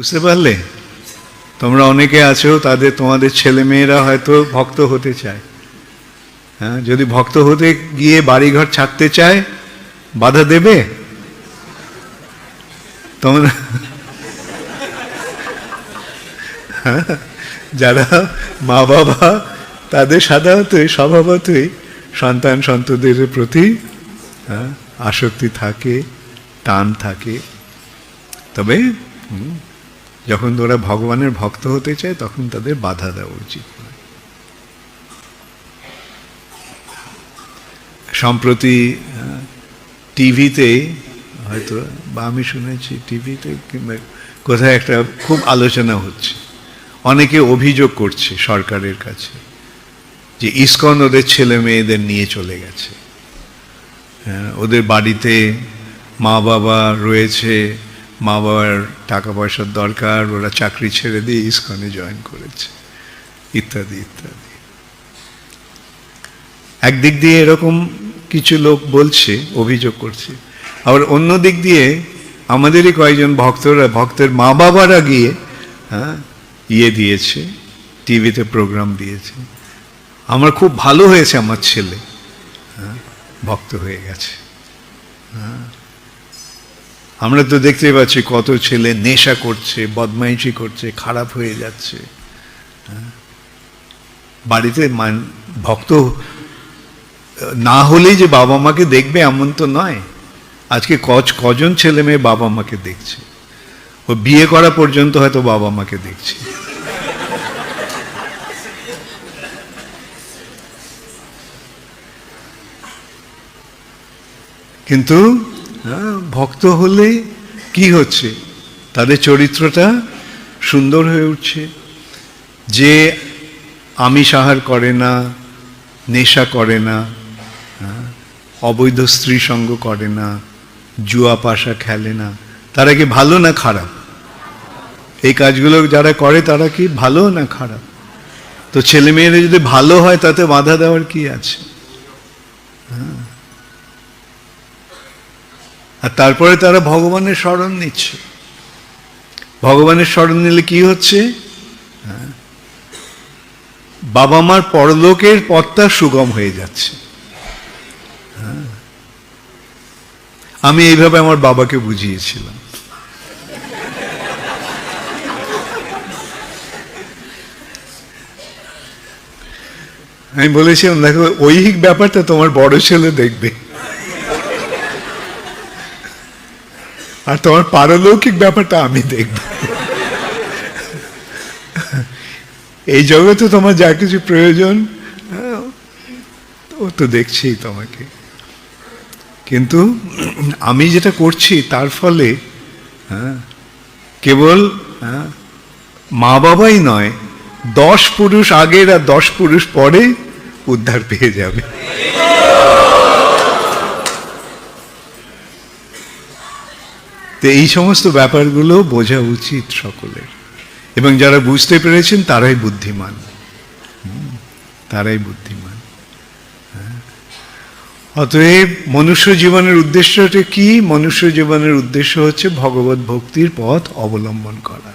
বুঝতে পারলে? তোমরা অনেকে আছো তাদের তোমাদের ছেলে মেয়েরা হয়তো ভক্ত হতে চায়। হ্যাঁ যদি ভক্ত হতে গিয়ে বাড়িঘর ছাড়তে চায় বাধা দেবে? তোমরা হ্যাঁ, যারা মা বাবা তাদের সাধারণতই স্বভাবতই সন্তান সন্তদের প্রতি হ্যাঁ, আসক্তি থাকে টান থাকে। তবে যখন ওরা ভগবানের ভক্ত হতে চায় তখন তাদের বাধা দেওয়া উচিত নয়। সম্প্রতি টিভিতে হয়তো বা আমি শুনেছি টিভিতে কিংবা কোথায় একটা খুব আলোচনা হচ্ছে অনেকে অভিযোগ করছে সরকারের কাছে যে ইসকন ওদের ছেলে মেয়েদের নিয়ে চলে গেছে হ্যাঁ, ওদের বাড়িতে মা বাবা রয়েছে মা বাবার টাকা পয়সার দরকার ওরা চাকরি ছেড়ে দিয়ে ইসকনে জয়েন করেছে। ইত্যাদি ইত্যাদি। একদিক দিয়ে এরকম কিছু লোক বলছে অভিযোগ করছে। আবার অন্য দিক দিয়ে আমাদেরই কয়েকজন ভক্তরা ভক্তের মা বাবারা গিয়ে হ্যাঁ ইয়ে দিয়েছে টিভিতে প্রোগ্রাম দিয়েছে। আমার খুব ভালো হয়েছে আমার ছেলে হ্যাঁ, ভক্ত হয়ে গেছে। হ্যাঁ। আমরা তো দেখতেই পাচ্ছি কত ছেলে নেশা করছে, বদমাইশি করছে, খারাপ হয়ে যাচ্ছে। হ্যাঁ। বাড়িতে মান, ভক্ত না হলেই যে বাবা মাকে দেখবে এমন তো নয়। আজকে কজ কজন ছেলে মেয়ে বাবা মাকে দেখছে? ও বিয়ে করা পর্যন্ত হয়তো বাবা মাকে দেখছে। কিন্তু ভক্ত হলে কি হচ্ছে? তাদের চরিত্রটা সুন্দর হয়ে উঠছে। যে আমি সাহার করে না নেশা করে না হ্যাঁ, অবৈধ স্ত্রী সঙ্গ করে না জুয়া পাশা খেলে না তারা কি ভালো না খারাপ? এই কাজগুলো যারা করে তারা কি ভালো না খারাপ? তো ছেলে মেয়েরা যদি ভালো হয় তাতে বাধা দেওয়ার কি আছে? হ্যাঁ। আর তারপরে তারা ভগবানের স্মরণ নিচ্ছে। ভগবানের স্মরণ নিলে কি হচ্ছে? হ্যাঁ। বাবা মার পরলোকের পথটা সুগম হয়ে যাচ্ছে। হ্যাঁ। আমি এইভাবে আমার বাবাকে বুঝিয়েছিলাম। আমি বলেছিলাম, দেখো, ঐহিক ব্যাপারটা তোমার বড় ছেলে দেখবে। আর তোমার পারলৌকিক ব্যাপারটা আমি দেখব। এই জগতে তোমার যা কিছু প্রয়োজন ও তো দেখছেই তোমাকে। কিন্তু আমি যেটা করছি তার ফলে হ্যাঁ কেবল হ্যাঁ, মা বাবাই নয় দশ পুরুষ আগের আর দশ পুরুষ পরে উদ্ধার পেয়ে যাবে। তো এই সমস্ত ব্যাপারগুলো বোঝা উচিত সকলের। এবং যারা বুঝতে পেরেছেন, তারাই বুদ্ধিমান। তারাই বুদ্ধিমান। হ্যাঁ। অতএব মনুষ্য জীবনের উদ্দেশ্যটা কি? মনুষ্য জীবনের উদ্দেশ্য হচ্ছে ভগবত ভক্তির পথ অবলম্বন করা।